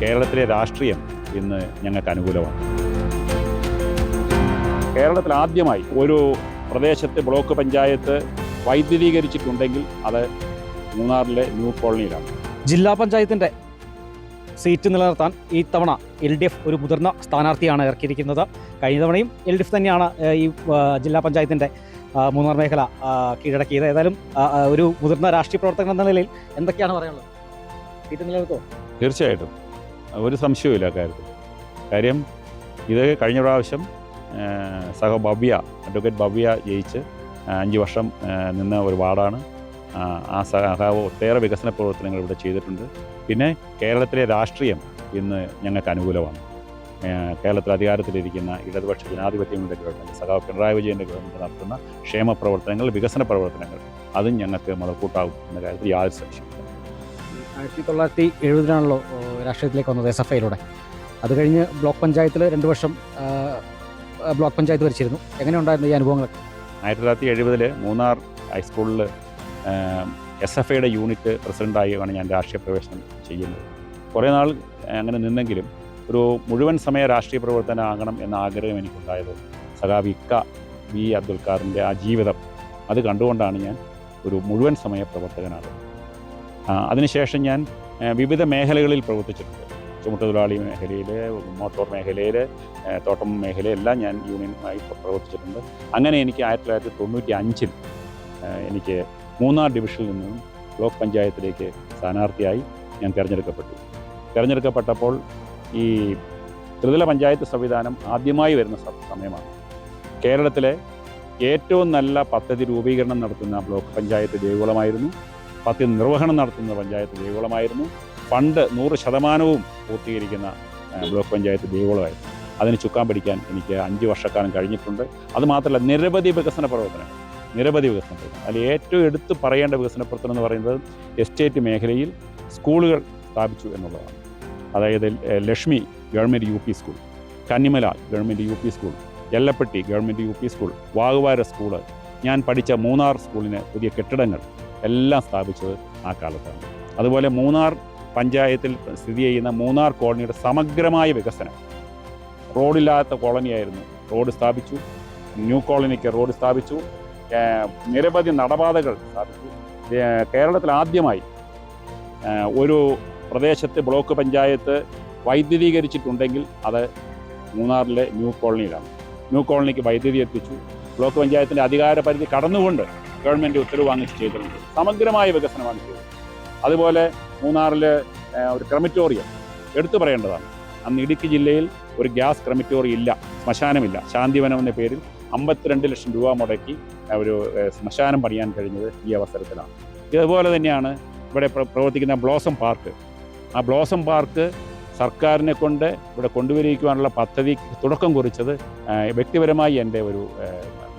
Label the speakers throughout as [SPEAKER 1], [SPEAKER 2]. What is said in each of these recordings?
[SPEAKER 1] കേരളത്തിലെ രാഷ്ട്രീയം ഇന്ന് ഞങ്ങൾക്ക് അനുകൂലമാണ്. കേരളത്തിൽ ആദ്യമായി ഒരു പ്രദേശത്തെ ബ്ലോക്ക് പഞ്ചായത്ത് വൈദ്യുതീകരിച്ചിട്ടുണ്ടെങ്കിൽ അത് മൂന്നാറിലെ ന്യൂ കോളനിയിലാണ്.
[SPEAKER 2] ജില്ലാ പഞ്ചായത്തിന്റെ സീറ്റ് നിലനിർത്താൻ ഈ തവണ എൽ ഡി എഫ് ഒരു മുതിർന്ന സ്ഥാനാർത്ഥിയാണ് ഇറക്കിയിരിക്കുന്നത്. കഴിഞ്ഞ തവണയും എൽ ഡി എഫ് തന്നെയാണ് ഈ ജില്ലാ പഞ്ചായത്തിന്റെ മൂന്നാർ മേഖല കീഴടക്കിയത്. ഏതായാലും ഒരു മുതിർന്ന രാഷ്ട്രീയ പ്രവർത്തകൻ എന്ന നിലയിൽ എന്തൊക്കെയാണ് പറയാനുള്ളത്? സീറ്റ് നിലനിർത്തോ?
[SPEAKER 1] തീർച്ചയായിട്ടും. ഒരു സംശയവുമില്ല കാര്യത്തിൽ. കാര്യം ഇത് കഴിഞ്ഞ പ്രാവശ്യം സഹ ഭവ്യ അഡ്വക്കേറ്റ് ഭവ്യ ജയിച്ച് അഞ്ച് വർഷം നിന്ന ഒരു വാർഡാണ്. ആ, സഹ സഹാവ് ഒട്ടേറെ വികസന പ്രവർത്തനങ്ങൾ ഇവിടെ ചെയ്തിട്ടുണ്ട്. പിന്നെ കേരളത്തിലെ രാഷ്ട്രീയം ഇന്ന് ഞങ്ങൾക്ക് അനുകൂലമാണ്. കേരളത്തിൽ അധികാരത്തിലിരിക്കുന്ന ഇടതുപക്ഷ ജനാധിപത്യങ്ങളുടെ ഗവൺമെന്റ് സഖാവ് പിണറായി വിജയന്റെ ഗവൺമെന്റ് നടത്തുന്ന ക്ഷേമ പ്രവർത്തനങ്ങൾ വികസന പ്രവർത്തനങ്ങൾ അതും ഞങ്ങൾക്ക് മുതൽക്കൂട്ടാകും എന്ന കാര്യത്തിൽ യാതൊരു സംശയമില്ല
[SPEAKER 2] ആയിരത്തി തൊള്ളായിരത്തി എഴുപതിനാണല്ലോ രാഷ്ട്രീയത്തിലേക്ക് വന്നത് എസ് എഫ് ഐയിലൂടെ. അത് കഴിഞ്ഞ് ബ്ലോക്ക് പഞ്ചായത്തിൽ രണ്ട് വർഷം ബ്ലോക്ക് പഞ്ചായത്ത് ഭരിച്ചിരുന്നു. എങ്ങനെ ഉണ്ടായിരുന്നു ഈ അനുഭവങ്ങളൊക്കെ?
[SPEAKER 1] ആയിരത്തി തൊള്ളായിരത്തി എഴുപതിൽ മൂന്നാർ ഹൈസ്കൂളിൽ എസ് എഫ് ഐയുടെ യൂണിറ്റ് പ്രസിഡന്റായാണ് ഞാൻ രാഷ്ട്രീയ പ്രവേശനം ചെയ്യുന്നത്. കുറേ നാൾ അങ്ങനെ നിന്നെങ്കിലും ഒരു മുഴുവൻ സമയ രാഷ്ട്രീയ പ്രവർത്തനം ആകണം എന്ന ആഗ്രഹം എനിക്കുണ്ടായത് സഖാബ് ഇക്ക വി അബ്ദുൽ ഖാറിന്റെ ആ ജീവിതം. അത് കണ്ടുകൊണ്ടാണ് ഞാൻ ഒരു മുഴുവൻ സമയ പ്രവർത്തകനാകുന്നത്. അതിനുശേഷം ഞാൻ വിവിധ മേഖലകളിൽ പ്രവർത്തിച്ചിട്ടുണ്ട്. ചുമട്ടുതൊഴിലാളി മേഖലയിൽ മോട്ടോർ മേഖലയിൽ തോട്ടം മേഖലയെല്ലാം ഞാൻ യൂണിയനുമായി പ്രവർത്തിച്ചിട്ടുണ്ട്. അങ്ങനെ എനിക്ക് ആയിരത്തി തൊള്ളായിരത്തി തൊണ്ണൂറ്റി അഞ്ചിൽ എനിക്ക് മൂന്നാർ ഡിവിഷനിൽ നിന്നും ബ്ലോക്ക് പഞ്ചായത്തിലേക്ക് സ്ഥാനാർത്ഥിയായി ഞാൻ തിരഞ്ഞെടുക്കപ്പെട്ടു. തിരഞ്ഞെടുക്കപ്പെട്ടപ്പോൾ ഈ ത്രിതല പഞ്ചായത്ത് സംവിധാനം ആദ്യമായി വരുന്ന സമയമാണ്. കേരളത്തിലെ ഏറ്റവും നല്ല പദ്ധതി രൂപീകരണം നടത്തുന്ന ബ്ലോക്ക് പഞ്ചായത്ത് ദേവികുളമായിരുന്നു പദ്ധതി നിർവഹണം നടത്തുന്ന പഞ്ചായത്ത് ദേവികുളമായിരുന്നു ഫണ്ട് നൂറ് ശതമാനവും പൂർത്തീകരിക്കുന്ന ബ്ലോക്ക് പഞ്ചായത്ത് ദേവികുളമായിരുന്നു അതിന് ചുക്കാൻ പിടിക്കാൻ എനിക്ക് അഞ്ച് വർഷക്കാലം കഴിഞ്ഞിട്ടുണ്ട്. അതുമാത്രമല്ല നിരവധി വികസന പ്രവർത്തനങ്ങൾ നിരവധി വികസന പ്രവർത്തനം അതിൽ ഏറ്റവും എടുത്തു പറയേണ്ട വികസന പ്രവർത്തനം എന്ന് പറയുന്നത് എസ്റ്റേറ്റ് മേഖലയിൽ സ്കൂളുകൾ സ്ഥാപിച്ചു എന്നുള്ളതാണ്. അതായത് Lakshmi government U P school Kannimala government U P school Ellappetty government U P school Vaguvara school ഞാൻ പഠിച്ച മൂന്നാർ സ്കൂളിന് പുതിയ കെട്ടിടങ്ങൾ എല്ലാം സ്ഥാപിച്ചത് ആ കാലത്താണ്. അതുപോലെ മൂന്നാർ പഞ്ചായത്തിൽ സ്ഥിതി ചെയ്യുന്ന മൂന്നാർ കോളനിയുടെ സമഗ്രമായ വികസനം. റോഡില്ലാത്ത കോളനിയായിരുന്നു. റോഡ് സ്ഥാപിച്ചു. ന്യൂ കോളനിക്ക് റോഡ് സ്ഥാപിച്ചു. നിരവധി നടപാതകൾ സ്ഥാപിച്ചു. കേരളത്തിൽ ആദ്യമായി ഒരു പ്രദേശത്ത് ബ്ലോക്ക് പഞ്ചായത്ത് വൈദ്യുതീകരിച്ചിട്ടുണ്ടെങ്കിൽ അത് മൂന്നാറിലെ ന്യൂ കോളനിയിലാണ്. ന്യൂ കോളനിക്ക് വൈദ്യുതി എത്തിച്ചു. ബ്ലോക്ക് പഞ്ചായത്തിന്റെ അധികാര പരിധി കടന്നുകൊണ്ട് ഗവൺമെന്റ് ഉത്തരവ് വാങ്ങിച്ച് ചെയ്തിട്ടുണ്ട്. സമഗ്രമായ വികസനമാണ് ചെയ്തത്. അതുപോലെ മൂന്നാറിൽ ഒരു ക്രമിറ്റോറിയം എടുത്തു പറയേണ്ടതാണ്. അന്ന് ഇടുക്കി ജില്ലയിൽ ഒരു ഗ്യാസ് ക്രമിറ്റോറിയം ഇല്ല ശ്മശാനമില്ല. ശാന്തിവനം എന്ന പേരിൽ അമ്പത്തിരണ്ട് ലക്ഷം രൂപ മുടക്കി ഒരു ശ്മശാനം പണിയാൻ കഴിഞ്ഞത് ഈ അവസരത്തിലാണ്. ഇതുപോലെ തന്നെയാണ് ഇവിടെ പ്ര- പ്രവർത്തിക്കുന്ന ബ്ലോസം പാർക്ക്. ആ ബ്ലോസം പാർക്ക് സർക്കാരിനെ കൊണ്ട് ഇവിടെ കൊണ്ടുവരിക്കുവാനുള്ള പദ്ധതി തുടക്കം കുറിച്ചത് വ്യക്തിപരമായി എന്റെ ഒരു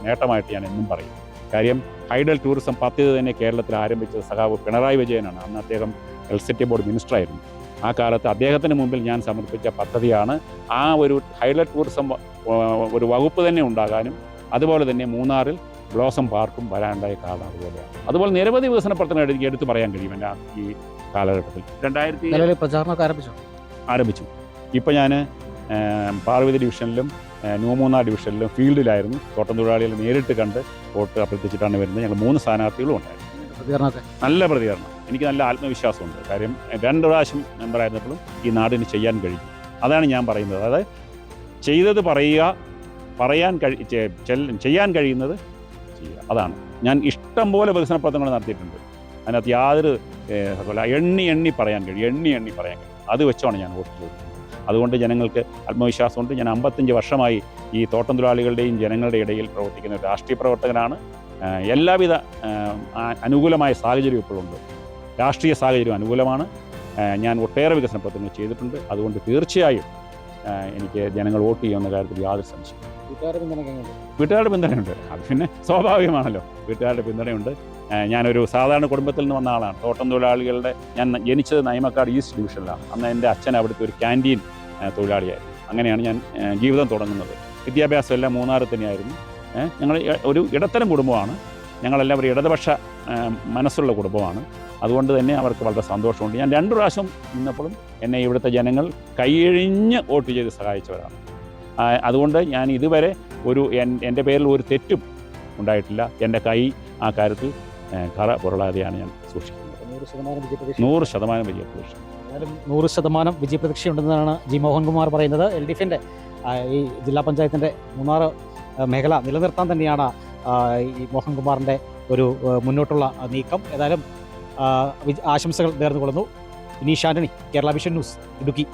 [SPEAKER 1] നേട്ടമായിട്ട് ഞാൻ എന്നും പറയും. കാര്യം ഹൈഡൽ ടൂറിസം പദ്ധതി തന്നെ കേരളത്തിൽ ആരംഭിച്ചത് സഖാവ് പിണറായി വിജയനാണ്. അന്ന് അദ്ദേഹം എലക്ട്രിസിറ്റി ബോർഡ് മിനിസ്റ്ററായിരുന്നു. ആ കാലത്ത് അദ്ദേഹത്തിന് മുമ്പിൽ ഞാൻ സമർപ്പിച്ച പദ്ധതിയാണ് ആ ഒരു ഹൈഡൽ ടൂറിസം ഒരു വകുപ്പ് തന്നെ ഉണ്ടാകാനും അതുപോലെ തന്നെ മൂന്നാറിൽ ബ്ലോസം പാർക്കും വരാനുണ്ടായ കാലം അതുപോലെയാണ്. അതുപോലെ നിരവധി വികസന പ്രവർത്തനങ്ങൾ എനിക്ക് എടുത്തു പറയാൻ കഴിയും എന്റെ ആ- ഈ കാലഘട്ടത്തിൽ. രണ്ടായിരത്തി
[SPEAKER 2] പ്രചാരണമൊക്കെ ആരംഭിച്ചു?
[SPEAKER 1] ആരംഭിച്ചു. ഇപ്പോൾ ഞാൻ പാർവതി ഡിവിഷനിലും ഏഹ്, ഡിവിഷനിലും ഫീൽഡിലായിരുന്നു. തോട്ടം തൊഴിലാളികൾ നേരിട്ട് കണ്ട് വോട്ട് അഭ്യർത്ഥിച്ചിട്ടാണ് വരുന്നത്. ഞങ്ങൾ മൂന്ന് സ്ഥാനാർത്ഥികളും ഉണ്ടായിരുന്നു. നല്ല പ്രതികരണം. എനിക്ക് നല്ല ആത്മവിശ്വാസമുണ്ട്. കാര്യം രണ്ട് പ്രാവശ്യം മെമ്പറായിരുന്നപ്പോഴും ഈ നാടിന് ചെയ്യാൻ കഴിയും അതാണ് ഞാൻ പറയുന്നത്. അതായത് ചെയ്തത് പറയുക പറയാൻ കഴി ചെയ്യാൻ കഴിയുന്നത് ചെയ്യുക. അതാണ്. ഞാൻ ഇഷ്ടം പോലെ വികസന പ്രവർത്തനങ്ങൾ നടത്തിയിട്ടുണ്ട്. അതിനകത്ത് യാതൊരു എണ്ണി എണ്ണി പറയാൻ കഴിയും. എണ്ണി എണ്ണി പറയാൻ കഴിയും. അത് വെച്ചാണ് ഞാൻ വോട്ട് ചോദിക്കുന്നത് അതുകൊണ്ട് ജനങ്ങൾക്ക് ആത്മവിശ്വാസമുണ്ട്. ഞാൻ അമ്പത്തഞ്ച് വർഷമായി ഈ തോട്ടം തൊഴിലാളികളുടെയും ജനങ്ങളുടെ ഇടയിൽ പ്രവർത്തിക്കുന്ന ഒരു രാഷ്ട്രീയ പ്രവർത്തകനാണ്. എല്ലാവിധ അനുകൂലമായ സാഹചര്യം ഇപ്പോഴുണ്ട് രാഷ്ട്രീയ സാഹചര്യം അനുകൂലമാണ്. ഞാൻ ഒട്ടേറെ വികസന പ്രവർത്തനങ്ങൾ ചെയ്തിട്ടുണ്ട്. അതുകൊണ്ട് തീർച്ചയായും എനിക്ക് ജനങ്ങൾ വോട്ട് ചെയ്യുമെന്ന കാര്യത്തിൽ യാതൊരു സംശയം
[SPEAKER 2] വീട്ടുകാരുടെ
[SPEAKER 1] പിന്തുണയുണ്ട്. അത് പിന്നെ സ്വാഭാവികമാണല്ലോ. വീട്ടുകാരുടെ പിന്തുണയുണ്ട്. ഞാനൊരു സാധാരണ കുടുംബത്തിൽ നിന്ന് വന്ന ആളാണ്. തോട്ടം തൊഴിലാളികളുടെ ഞാൻ ജനിച്ചത് നൈമക്കാട് ഈസ്റ്റ് ഡിവിഷനിലാണ്. അന്ന് എന്റെ അച്ഛൻ അവിടുത്തെ ഒരു ക്യാന്റീൻ തൊഴിലാളിയായിരുന്നു. അങ്ങനെയാണ് ഞാൻ ജീവിതം തുടങ്ങുന്നത്. വിദ്യാഭ്യാസം എല്ലാം മൂന്നാറിൽ തന്നെയായിരുന്നു. ഞങ്ങൾ ഒരു ഇടത്തരം കുടുംബമാണ്. ഞങ്ങളെല്ലാം ഒരു ഇടതുപക്ഷ മനസ്സുള്ള കുടുംബമാണ്. അതുകൊണ്ട് തന്നെ അവർക്ക് വളരെ സന്തോഷമുണ്ട്. ഞാൻ രണ്ടു പ്രാവശ്യം നിന്നപ്പോഴും എന്നെ ഇവിടുത്തെ ജനങ്ങൾ കൈയഴിഞ്ഞ് വോട്ട് ചെയ്ത് സഹായിച്ചവരാണ്. അതുകൊണ്ട് ഞാൻ ഇതുവരെ ഒരു എൻ- എന്റെ പേരിൽ ഒരു തെറ്റും ഉണ്ടായിട്ടില്ല. എന്റെ കൈ ആ കാര്യത്തിൽ കറ പുരളാതെയാണ് ഞാൻ സൂക്ഷിക്കുന്നത്.
[SPEAKER 2] നൂറ് ശതമാനം വിജയപ്രതീക്ഷ.
[SPEAKER 1] നൂറ് ശതമാനം
[SPEAKER 2] വിജയപ്രതീക്ഷയുണ്ടെന്നാണ് ജി മോഹൻകുമാർ പറയുന്നത്. എൽ ഡി എഫിന്റെ ഈ ജില്ലാ പഞ്ചായത്തിന്റെ മൂന്നാർ മേഖല നിലനിർത്താൻ തന്നെയാണ് ഈ മോഹൻകുമാറിന്റെ ഒരു മുന്നോട്ടുള്ള നീക്കം. ഏതായാലും ആശംസകൾ നേർന്നുകൊള്ളുന്നു. ഇനി ആന്റണി കേരള വിഷൻ ന്യൂസ് ഇടുക്കി.